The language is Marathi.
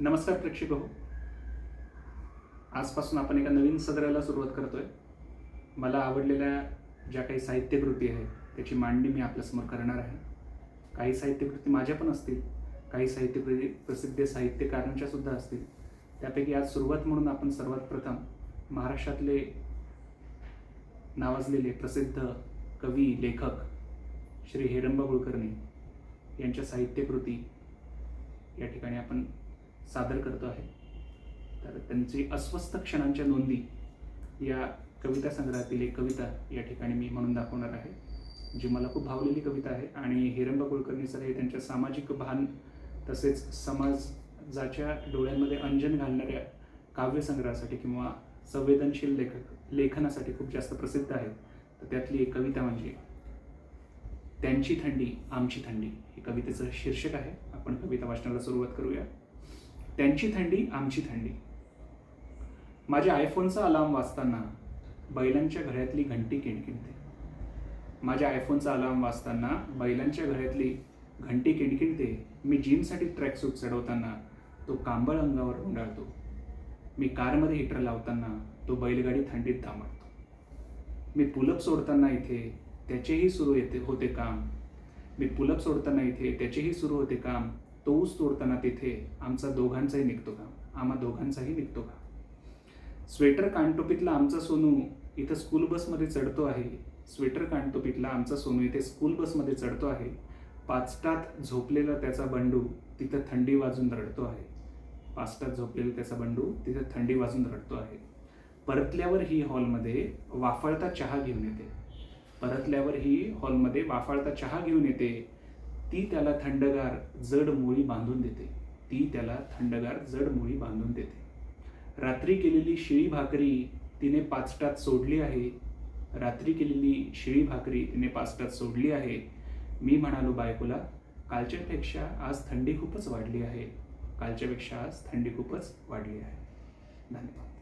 नमस्कार प्रेक्षक हो. आजपासून आपण एका नवीन सदराला सुरुवात करतोय. मला आवडलेल्या ज्या काही साहित्यकृती आहेत त्याची मांडणी मी आपल्यासमोर करणार आहे. काही साहित्यकृती माझ्या पण असतील काही साहित्यकृती प्रसिद्ध साहित्यकारांच्या सुद्धा असतील. त्यापैकी आज सुरुवात म्हणून आपण सर्वात प्रथम महाराष्ट्रातले नावाजलेले प्रसिद्ध कवी लेखक श्री हेरंबा कुलकर्णी यांच्या साहित्यकृती या ठिकाणी आपण सादर करतो आहे. तर त्यांची अस्वस्थ क्षणांच्या नोंदी या कविता संग्रहातील एक कविता या ठिकाणी मी म्हणून दाखवणार आहे जी मला खूप भावलेली कविता आहे. आणि हिरंबा कुलकर्णी सर हे त्यांच्या सामाजिक भान तसेच समाजाच्या डोळ्यांमध्ये अंजन घालणाऱ्या काव्यसंग्रहासाठी किंवा संवेदनशील लेखक लेखनासाठी खूप जास्त प्रसिद्ध आहेत. तर त्यातली एक कविता म्हणजे त्यांची थंडी आमची थंडी हे कवितेचं शीर्षक आहे. आपण कविता वाचनाला सुरुवात करूया. त्यांची थंडी आमची थंडी. माझ्या आयफोनचा अलार्म वाजताना बैलांच्या घरातली घंटी किणकिणते. माझ्या आयफोनचा अलार्म वाजताना बैलांच्या घरातली घंटी किणकिणते. मी जिमसाठी ट्रॅकसूट चढवताना तो कांबळ अंगावर गुंडाळतो. मी कारमध्ये हिटर लावताना तो बैलगाडी थंडीत दामडतो. मी पुलप सोडताना इथे त्याचेही सुरू येते होते काम. मी पुलप सोडताना इथे त्याचेही सुरू होते काम. तो ऊस तोडताना तिथे आमचा दोघांचाही निघतो काम आम्हा दोघांचाही निघतो काम स्वेटर कानटोपीतला आमचा सोनू इथं स्कूल बसमध्ये चढतो आहे. स्वेटर कानटोपीतला आमचा सोनू इथे स्कूल बसमध्ये चढतो आहे. पाचटात झोपलेला त्याचा बंडू तिथं थंडी वाजून रडतो आहे. पाचटात झोपलेला त्याचा बंडू तिथं थंडी वाजून रडतो आहे. परतल्यावर ही हॉलमध्ये वाफाळता चहा घेऊन येते. परतल्यावर ही हॉलमध्ये वाफाळता चहा घेऊन येते. ती त्याला थंडगार जड मुळी बांधून देते. ती त्याला थंडगार जड मुळी बांधून देते. रात्री केलेली शिळी भाकरी तिने पाचटात सोडली आहे. रात्री केलेली शिळी भाकरी तिने पाचटात सोडली आहे. मी म्हणालो बायकोला कालच्यापेक्षा आज थंडी खूपच वाढली आहे. कालच्यापेक्षा आज थंडी खूपच वाढली आहे. धन्यवाद.